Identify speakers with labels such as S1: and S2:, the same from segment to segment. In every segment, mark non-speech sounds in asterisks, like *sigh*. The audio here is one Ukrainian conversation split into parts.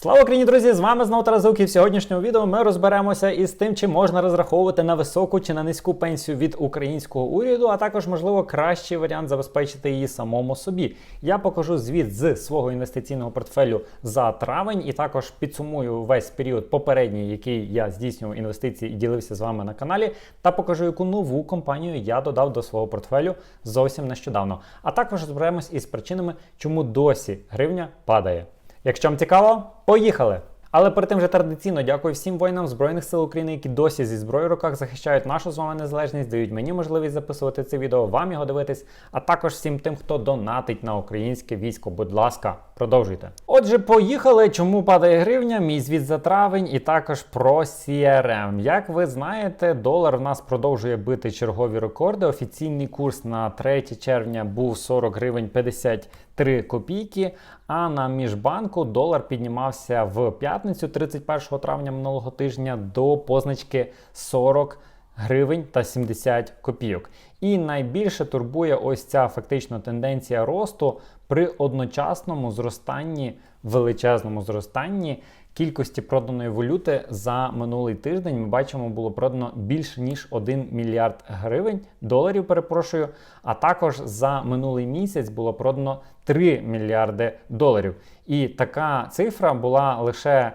S1: Слава Україні, друзі! З вами знову Тарас і в сьогоднішньому відео ми розберемося із тим, чи можна розраховувати на високу чи на низьку пенсію від українського уряду, а також, можливо, кращий варіант забезпечити її самому собі. Я покажу звіт з свого інвестиційного портфелю за травень і також підсумую весь період попередній, який я здійснював інвестиції і ділився з вами на каналі, та покажу, яку нову компанію я додав до свого портфелю зовсім нещодавно. А також розберемось із причинами, чому досі гривня падає. Якщо вам цікаво, поїхали! Але перед тим же традиційно дякую всім воїнам Збройних сил України, які досі зі зброєю в руках захищають нашу з вами незалежність, дають мені можливість записувати це відео, вам його дивитись, а також всім тим, хто донатить на українське військо. Будь ласка, продовжуйте. Отже, поїхали. Чому падає гривня? Мій звіт за травень, і також про CRM. Як ви знаєте, долар в нас продовжує бити чергові рекорди. Офіційний курс на 3 червня був 40 гривень 53 копійки. А на міжбанку долар піднімався в п'ятницю, 31 травня минулого тижня, до позначки 40 гривень та 70 копійок. І найбільше турбує ось ця фактично тенденція росту при одночасному зростанні, величезному зростанні кількості проданої валюти за минулий тиждень. Ми бачимо, було продано більше ніж 1 мільярд гривень доларів. Перепрошую. А також за минулий місяць було продано 3 мільярди доларів. І така цифра була лише.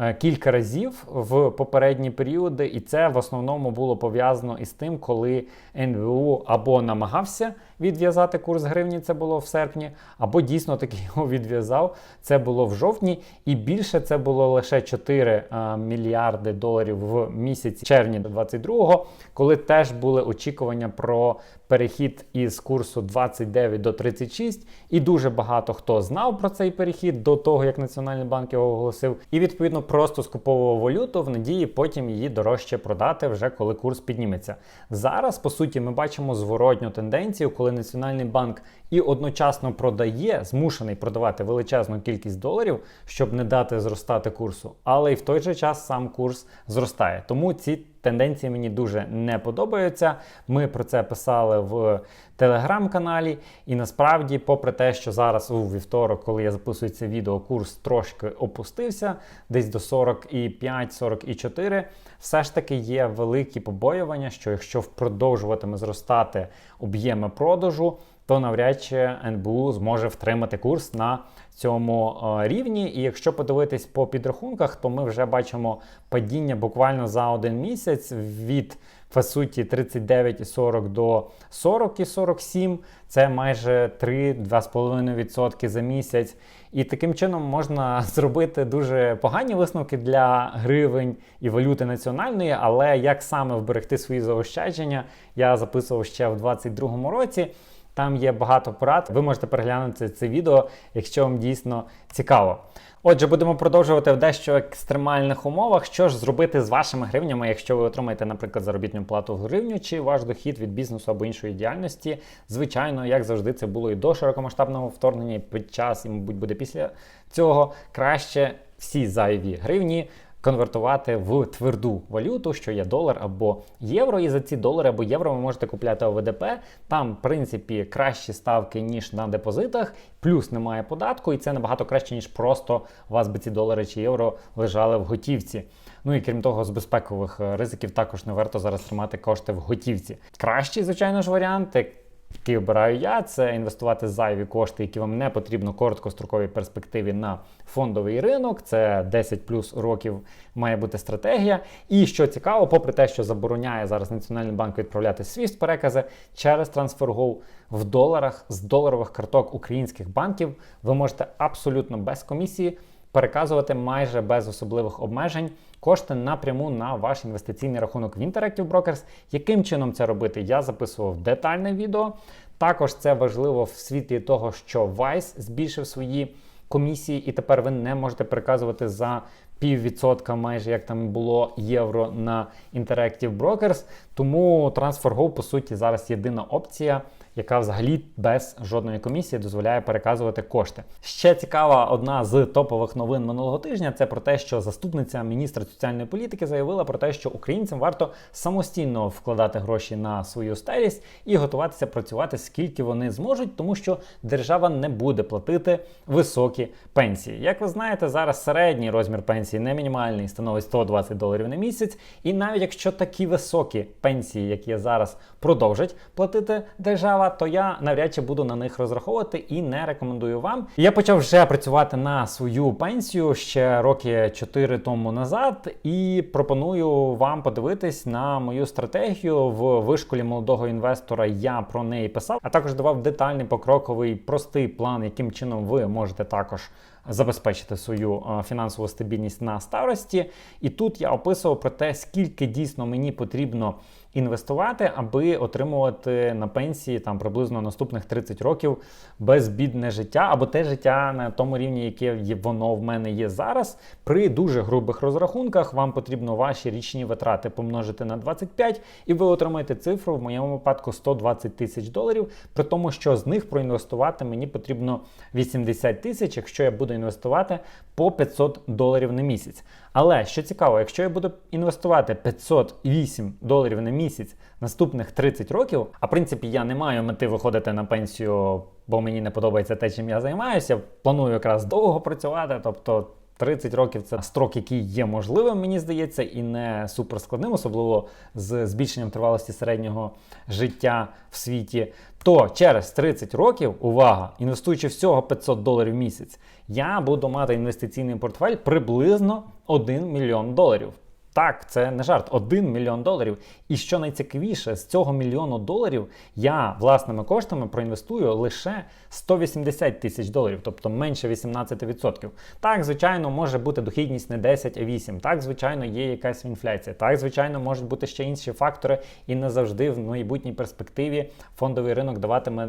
S1: е, Кілька разів в попередні періоди, і це в основному було пов'язано із тим, коли НБУ або намагався відв'язати курс гривні, це було в серпні, або дійсно таки *laughs* його відв'язав. Це було в жовтні, і більше це було лише 4 е, мільярди доларів в місяці червні 22-го, коли теж були очікування про перехід із курсу 29 до 36, і дуже багато хто знав про цей перехід до того, як Національний банк його оголосив, і відповідно просто скуповував валюту в надії потім її дорожче продати вже коли курс підніметься. Зараз, по суті, ми бачимо зворотню тенденцію, коли Національний банк і одночасно продає, змушений продавати величезну кількість доларів, щоб не дати зростати курсу, але й в той же час сам курс зростає. Тому ці тенденції мені дуже не подобаються. Ми про це писали в телеграм-каналі. І насправді, попри те, що зараз у вівторок, коли я записую це відео, курс трошки опустився, десь до 45-44, все ж таки є великі побоювання, що якщо продовжуватиме зростати об'єми продажу, то навряд чи НБУ зможе втримати курс на цьому е, рівні. І якщо подивитись по підрахунках, то ми вже бачимо падіння буквально за один місяць від по суті 39,40 до 40,47. Це майже 3-2,5% за місяць. І таким чином можна *laughs* зробити дуже погані висновки для гривень і валюти національної, але як саме вберегти свої заощадження, я записував ще в 2022 році. Там є багато порад. Ви можете переглянути це відео, якщо вам дійсно цікаво. Отже, будемо продовжувати в дещо екстремальних умовах. Що ж зробити з вашими гривнями, якщо ви отримаєте, наприклад, заробітну плату в гривню, чи ваш дохід від бізнесу або іншої діяльності. Звичайно, як завжди, це було і до широкомасштабного вторгнення, і під час, і, мабуть, буде після цього краще всі зайві гривні конвертувати в тверду валюту, що є долар або євро. І за ці долари або євро ви можете купляти ОВДП. Там, в принципі, кращі ставки, ніж на депозитах, плюс немає податку, і це набагато краще, ніж просто у вас би ці долари чи євро лежали в готівці. Ну і крім того, з безпекових е, ризиків також не варто зараз тримати кошти в готівці. Кращий, звичайно ж, варіант. Який обираю я, це інвестувати зайві кошти, які вам не потрібно короткостроковій перспективі на фондовий ринок. Це 10 плюс років має бути стратегія. І що цікаво, попри те, що забороняє зараз Національний банк відправляти SWIFT перекази через TransferGo в доларах з доларових карток українських банків, ви можете абсолютно без комісії переказувати майже без особливих обмежень кошти напряму на ваш інвестиційний рахунок в Interactive Brokers. Яким чином це робити? Я записував детальне відео. Також це важливо в світлі того, що Vice збільшив свої комісії, і тепер ви не можете переказувати за піввідсотка, майже як там було євро на Interactive Brokers. Тому TransferGo, по суті, зараз єдина опція, яка взагалі без жодної комісії дозволяє переказувати кошти. Ще цікава одна з топових новин минулого тижня. Це про те, що заступниця міністра соціальної політики заявила про те, що українцям варто самостійно вкладати гроші на свою стелість і готуватися працювати скільки вони зможуть, тому що держава не буде платити високі пенсії. Як ви знаєте, зараз середній розмір пенсії не мінімальний, становить 120 доларів на місяць. І навіть якщо такі високі пенсії, як є зараз, продовжить платити держава, то я навряд чи буду на них розраховувати і не рекомендую вам. Я почав вже працювати на свою пенсію ще роки 4 тому назад, і пропоную вам подивитись на мою стратегію в вишколі молодого інвестора. Я про неї писав, а також давав детальний покроковий простий план, яким чином ви можете також забезпечити свою е, фінансову стабільність на старості. І тут я описував про те, скільки дійсно мені потрібно інвестувати, аби отримувати на пенсії там приблизно наступних 30 років безбідне життя або те життя на тому рівні, яке воно в мене є зараз. При дуже грубих розрахунках вам потрібно ваші річні витрати помножити на 25, і ви отримаєте цифру в моєму випадку 120 тисяч доларів. При тому, що з них проінвестувати мені потрібно 80 тисяч, якщо я буду інвестувати по 500 доларів на місяць. Але що цікаво, якщо я буду інвестувати 508 доларів на місяць наступних 30 років, а в принципі я не маю мети виходити на пенсію, бо мені не подобається те, чим я займаюся. Планую якраз довго працювати, тобто. 30 років це строк, який є можливим, мені здається, і не суперскладним, особливо з збільшенням тривалості середнього життя в світі. То через 30 років, увага, інвестуючи всього 500 доларів в місяць, я буду мати інвестиційний портфель приблизно 1 мільйон доларів. Так, це не жарт, 1 мільйон доларів. І що найцікавіше, з цього мільйону доларів я власними коштами проінвестую лише 180 тисяч доларів, тобто менше 18%. Так, звичайно, може бути дохідність не 10, а 8. Так, звичайно, є якась інфляція. Так, звичайно, можуть бути ще інші фактори, і не завжди в майбутній перспективі фондовий ринок даватиме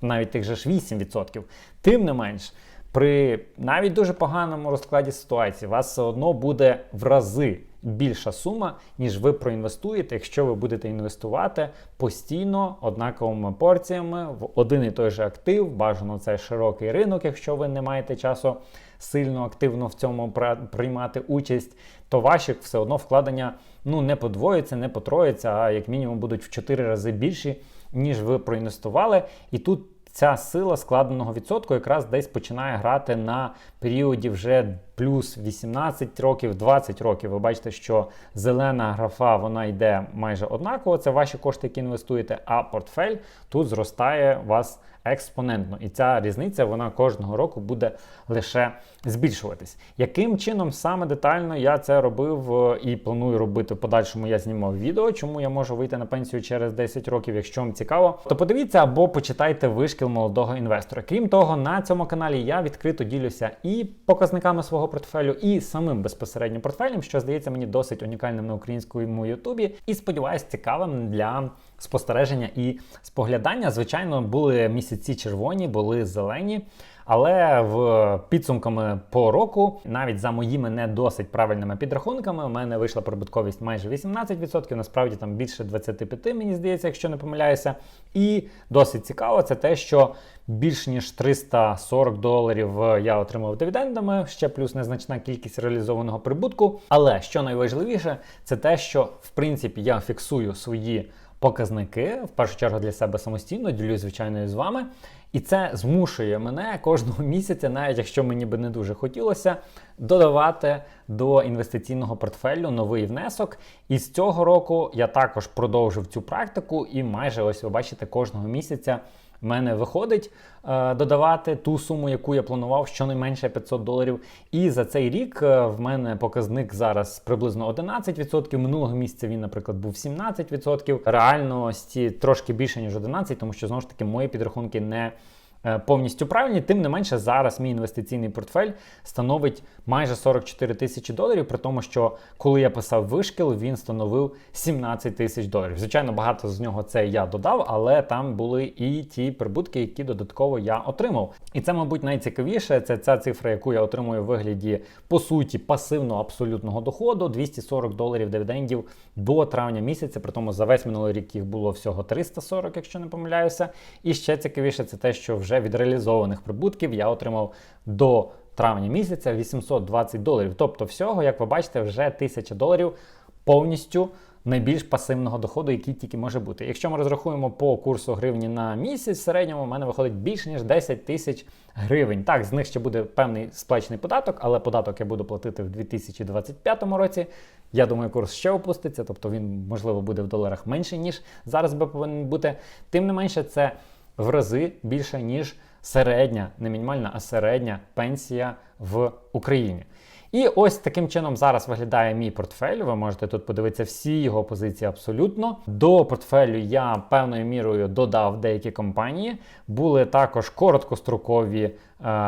S1: навіть тих же ж 8%. Тим не менш. При навіть дуже поганому розкладі ситуації вас все одно буде в рази більша сума, ніж ви проінвестуєте, якщо ви будете інвестувати постійно однаковими порціями в один і той же актив. Бажано це широкий ринок, якщо ви не маєте часу сильно активно в цьому приймати участь, то ваші все одно вкладення ну не подвоїться, не потроїться, а як мінімум будуть в 4 рази більші, ніж ви проінвестували. І тут ця сила складеного відсотку якраз десь починає грати на періоді вже плюс 18 років, 20 років. Ви бачите, що зелена графа вона йде майже однаково. Це ваші кошти, які інвестуєте, а портфель тут зростає вас експонентно. І ця різниця вона кожного року буде лише збільшуватись. Яким чином саме детально я це робив е, і планую робити в подальшому, я знімав відео, чому я можу вийти на пенсію через 10 років, якщо вам цікаво, то подивіться або почитайте вишкіл молодого інвестора. Крім того, на цьому каналі я відкрито ділюся і показниками свого портфелю, і самим безпосередньо портфелем, що здається мені досить унікальним на українському Ютубі. І сподіваюсь, цікавим для спостереження і споглядання. Звичайно, були місяці червоні, були зелені. Але в підсумками по року, навіть за моїми не досить правильними підрахунками, у мене вийшла прибутковість майже 18%, насправді там більше 25%, мені здається, якщо не помиляюся. І досить цікаво, це те, що більш ніж 340 доларів я отримав дивідендами, ще плюс незначна кількість реалізованого прибутку. Але що найважливіше, це те, що в принципі я фіксую свої показники в першу чергу для себе самостійно, ділюсь звичайно з вами. І це змушує мене кожного *laughs* місяця, навіть якщо мені би не дуже хотілося, додавати до інвестиційного портфелю новий внесок. І з цього року я також продовжив цю практику, і майже ось ви бачите кожного місяця в мене виходить е, додавати ту суму, яку я планував, щонайменше 500 доларів. І за цей рік е, в мене показник зараз приблизно 11%. Минулого місяця він, наприклад, був 17%. Реальності трошки більше, ніж 11%, тому що знову ж таки мої підрахунки не повністю правильні. Тим не менше, зараз мій інвестиційний портфель становить майже 44 тисячі доларів, при тому, що коли я писав вишкіл, він становив 17 тисяч доларів. Звичайно, багато з нього це я додав, але там були і ті прибутки, які додатково я отримав. І це, мабуть, найцікавіше. Це ця цифра, яку я отримую в вигляді по суті пасивного абсолютного доходу 240 доларів дивідендів до травня місяця. При тому за весь минулий рік їх було всього 340, якщо не помиляюся. І ще цікавіше, це те, що вже від реалізованих прибутків я отримав до травня місяця 820 доларів. Тобто, всього, як ви бачите, вже 1000 доларів повністю найбільш пасивного доходу, який тільки може бути. Якщо ми розрахуємо по курсу гривні на місяць, в середньому в мене виходить більше ніж 10 тисяч гривень. Так, з них ще буде певний сплачений податок, але податок я буду платити в 2025 році. Я думаю, курс ще опуститься, тобто він, можливо, буде в доларах менше, ніж зараз би повинен бути. Тим не менше, це в рази більше, ніж середня, не мінімальна, а середня пенсія в Україні. І ось таким чином зараз виглядає мій портфель. Ви можете тут подивитися всі його позиції абсолютно. До портфелю я певною мірою додав деякі компанії. Були також короткострокові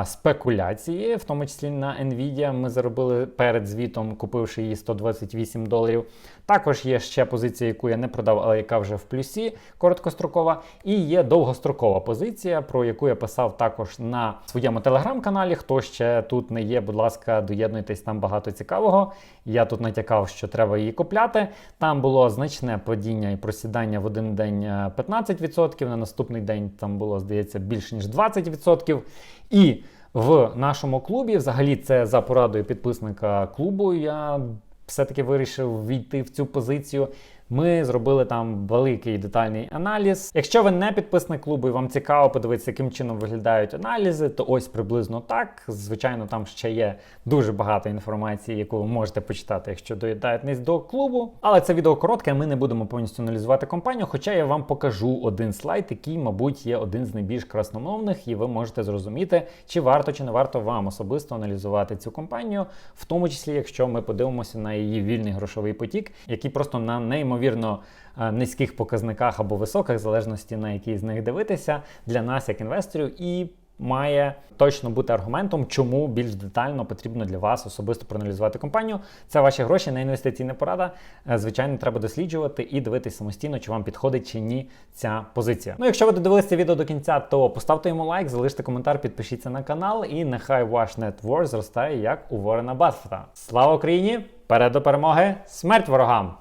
S1: спекуляції, в тому числі на Nvidia. Ми заробили перед звітом, купивши її 128 доларів. Також є ще позиція, яку я не продав, але яка вже в плюсі короткострокова. І є довгострокова позиція, про яку я писав також на своєму телеграм-каналі. Хто ще тут не є, будь ласка, доєднуйтесь там багато цікавого. Я тут натякав, що треба її купляти. Там було значне падіння і просідання в один день е, 15%, на наступний день там було, здається, більше ніж 20%. І в нашому клубі, взагалі, це за порадою підписника клубу. Я все-таки вирішив війти в цю позицію. Ми зробили там великий детальний аналіз. Якщо ви не підписник клубу і вам цікаво подивитися, яким чином виглядають аналізи, то ось приблизно так. Звичайно, там ще є дуже багато інформації, яку ви можете почитати, якщо доєднаєтесь до клубу. Але це відео коротке, ми не будемо повністю аналізувати компанію. Хоча я вам покажу один слайд, який, мабуть, є один з найбільш красномовних, і ви можете зрозуміти, чи варто чи не варто вам особисто аналізувати цю компанію, в тому числі, якщо ми подивимося на її вільний грошовий потік, який просто на неймовірно ймовірно е, низьких показниках або високих, в залежності на який з них дивитися, для нас, як інвесторів, і має точно бути аргументом, чому більш детально потрібно для вас особисто проаналізувати компанію. Це ваші гроші, не інвестиційна порада. Е, Звичайно, треба досліджувати і дивитись самостійно, чи вам підходить чи ні ця позиція. Ну, якщо ви додивилися відео до кінця, то поставте йому лайк, залиште коментар, підпишіться на канал, і нехай ваш нетворк зростає як у Ворена Баффета. Слава Україні! Перед до перемоги! Смерть ворогам!